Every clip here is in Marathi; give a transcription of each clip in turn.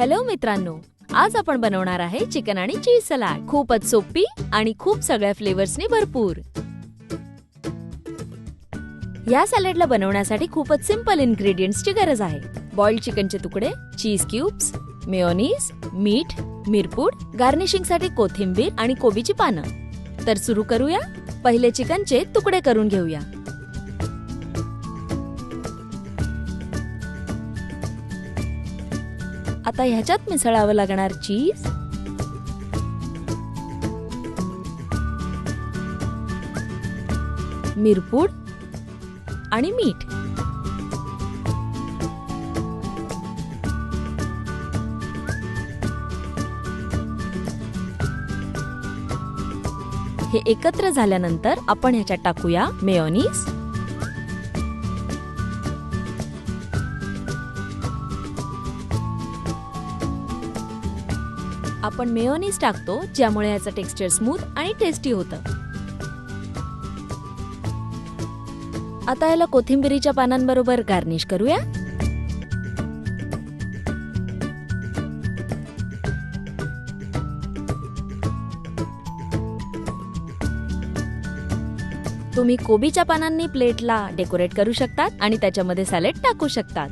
हॅलो मित्रांनो आज आपण बनवणार आहे चिकन आणि चीज सलाड. खूपच सोपी आणि खूप सगळ्या फ्लेवर्सनी भरपूर. या सॅलडला बनवण्यासाठी खूपच सिंपल इन्ग्रेडियंट्सची गरज आहे. बॉइल्ड चिकनचे तुकडे चीज क्यूब्स मेयोनीज मीठ मिरपूड गार्निशिंगसाठी कोथिंबीर आणि कोबीची पानं. तर सुरू करूया. पहिले चिकनचे तुकडे करून घेऊया. आता ह्याच्यात मिसळावं लागणार चीज. मिरपूड आणि मीठ. हे एकत्र झाल्यानंतर आपण ह्याच्यात टाकूया मेयोनीज. आपण मेयोनीज टाकतो ज्यामुळे ह्याचं टेक्स्चर स्मूथ आणि टेस्टी होतं. आता याला कोथिंबिरीच्या पानांबरोबर गार्निश करूया. तुम्ही कोबीच्या पानांनी प्लेटला डेकोरेट करू शकतात आणि त्याच्यामध्ये सॅलेड टाकू शकतात.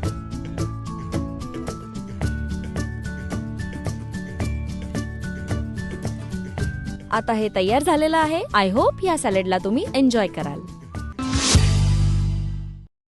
आता हे तयार झालेलं आहे. आय होप या सॅलेडला तुम्ही एन्जॉय कराल.